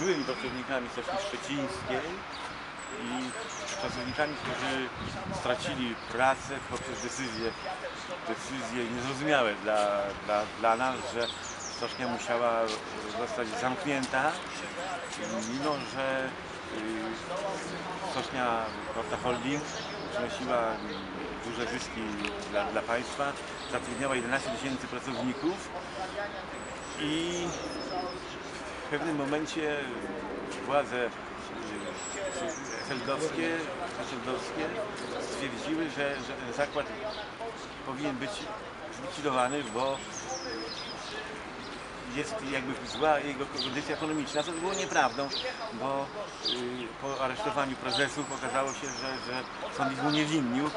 byłymi pracownikami Stoczni Szczecińskiej i pracownikami, którzy stracili pracę poprzez decyzje, decyzje niezrozumiałe dla, dla, dla nas, że stocznia musiała zostać zamknięta, mimo że y, stocznia Porta Holding przynosiła duże zyski dla, dla państwa, zatrudniała 11 tysięcy pracowników i w pewnym momencie władze feldowskie, feldowskie stwierdziły, że, że zakład powinien być zlikwidowany, bo jest jakby zła jego kondycja ekonomiczna, co było nieprawdą, bo y, po aresztowaniu prezesów okazało się, że, że sąd ich uniewinnił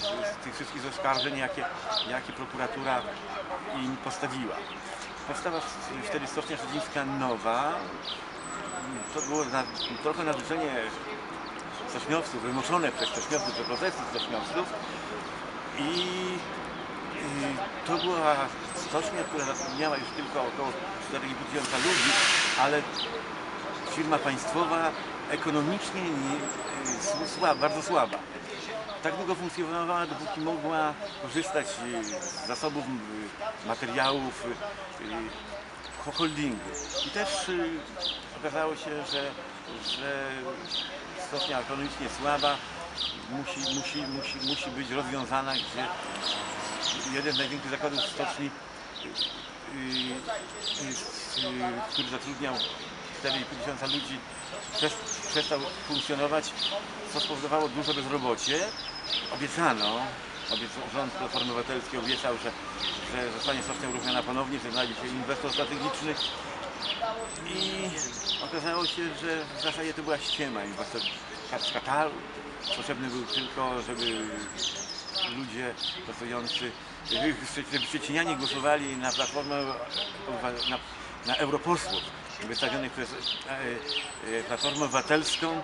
z, z tych wszystkich oskarżeń, jakie, jakie prokuratura im postawiła. Powstała wtedy Stocznia Szczecińska Nowa. To było na, trochę na życzenie stoczniowców, wymuszone przez stoczniowców, przez protesty stoczniowców. I y, to była stocznia, która zatrudniała już tylko około 4,5 tysiąca ludzi, ale firma państwowa ekonomicznie nie, y, słaba, bardzo słaba. Tak długo funkcjonowała, dopóki mogła korzystać z zasobów y, materiałów y, y, holdingu. I też okazało się, że, że stocznia ekonomicznie słaba musi, musi, musi, musi być rozwiązana, gdzie jeden z największych zakładów stoczni, który zatrudniał 4,5 tysiąca ludzi, przes- przestał funkcjonować, co spowodowało duże bezrobocie. Obiecano, obieca- rząd Platformy Obywatelskiej obiecał, że, że zostanie stocznia uruchomiona ponownie, że znajdzie się inwestor strategiczny i okazało się, że w zasadzie to była ściema. Inwestor z Kataru potrzebny był tylko, żeby ludzie pracujący, Szczecinianie głosowali na Platformę, na, na europosłów wystawionych przez e, e, Platformę Obywatelską.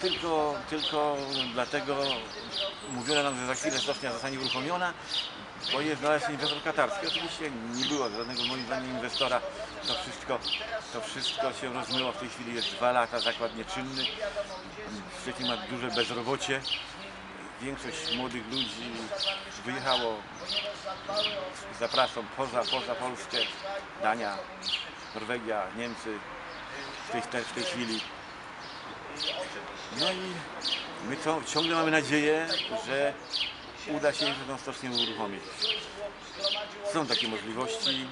Tylko, tylko dlatego mówiono nam, że za chwilę stocznia zostanie uruchomiona, bo jest znalazł inwestor katarski. Oczywiście nie było żadnego moim zdaniem inwestora. To wszystko, to wszystko się rozmyło. W tej chwili jest dwa lata zakład nieczynny. Szczecin ma duże bezrobocie. Większość młodych ludzi wyjechało, zapraszam, poza, poza Polskę, Dania, Norwegia, Niemcy w tej, w tej chwili. No i my ciągle mamy nadzieję, że uda się tą stocznię uruchomić. Są takie możliwości,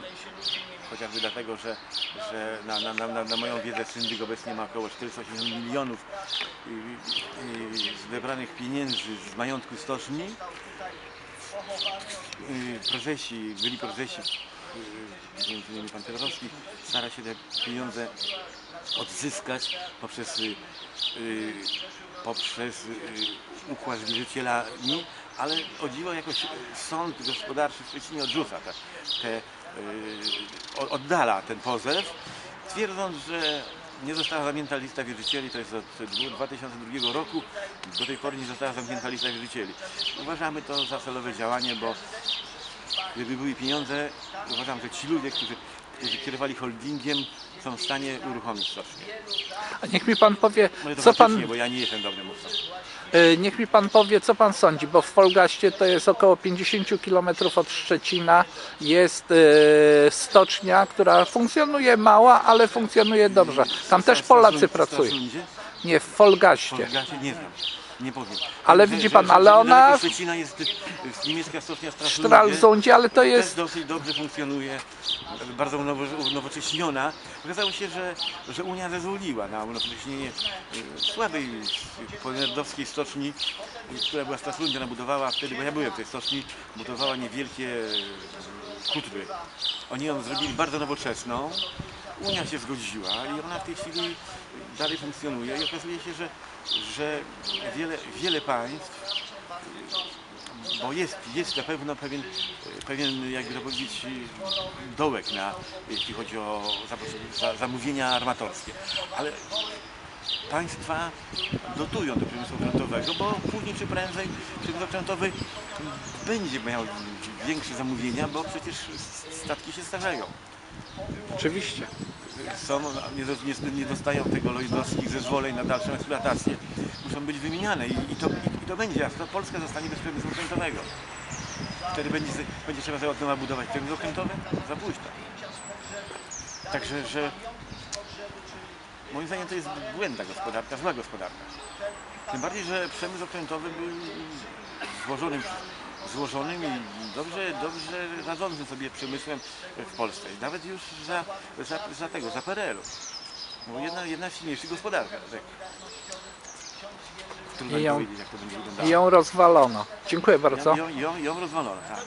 chociażby dlatego, że, że na, na, na, na- moją wiedzę syndyk obecnie ma około 480 milionów zebranych pieniędzy z majątku stoczni. Y, Prezesi, byli prezesi, y, między innymi pan Kierowski, stara się te pieniądze odzyskać poprzez, y, y, poprzez y, układ z wierzycielami, ale o dziwo jakoś sąd gospodarczy w Szczecinie odrzuca te, te, oddala ten pozew, twierdząc, że nie została zamknięta lista wierzycieli, to jest od dwu- 2002 roku, do tej pory nie została zamknięta lista wierzycieli. Uważamy to za celowe działanie, bo gdyby były pieniądze, uważam, że ci ludzie, którzy, którzy kierowali holdingiem, są w stanie uruchomić stocznię. A niech mi pan powie, Może to co pan, bo ja nie jestem dobrym mówcą. y, niech mi pan powie, co pan sądzi, bo w Folgaście to jest około 50 km od Szczecina, jest y, stocznia, która funkcjonuje mała, ale funkcjonuje dobrze. Tam też Polacy pracują. Nie, w Folgaście. Ja się nie znam. Nie powiem. Ale widzi pan, ale ona- Szczecina jest y, niemiecka stocznia Stralsundzie. Ale to Też jest dosyć dobrze funkcjonuje, bardzo unowo- unowocześniona. Okazało się, że, że Unia zezwoliła na unowocześnienie y, słabej y, stoczni, y, która była w Stralsundzie, ona budowała wtedy, bo ja byłem w tej stoczni, budowała niewielkie y, kutry. Oni ją zrobili bardzo nowoczesną. Unia się zgodziła i ona w tej chwili dalej funkcjonuje i okazuje się, że, że wiele, wiele państw bo jest, jest na pewno pewien, pewien jakby to powiedzieć, dołek na, jeśli chodzi o zamówienia armatorskie. Ale państwa dotują do przemysłu okrętowego, bo później czy prędzej przemysł okrętowy będzie miał większe zamówienia, bo przecież statki się starzeją. oczywiście. Są, nie, nie, dostają tego lojdowskich zezwoleń na dalszą eksploatację, muszą być wymieniane i, i, to, i, i to będzie, to Polska zostanie bez przemysłu okrętowego. Wtedy będzie, będzie trzeba od budować przemysł okrętowy? Za późno. Także, że moim zdaniem to jest błędna gospodarka, zła gospodarka. Tym bardziej, że przemysł okrętowy był złożonym, złożonym i dobrze, dobrze radzącym sobie przemysłem w Polsce. Nawet już za, za, za tego, za PRL-u. Bo jedna, jedna z silniejszych gospodarka. Tak. Trudno I ją- powiedzieć, jak to będzie wyglądało. I ją rozwalono. Dziękuję bardzo. Ją, ją, ją rozwalono, tak.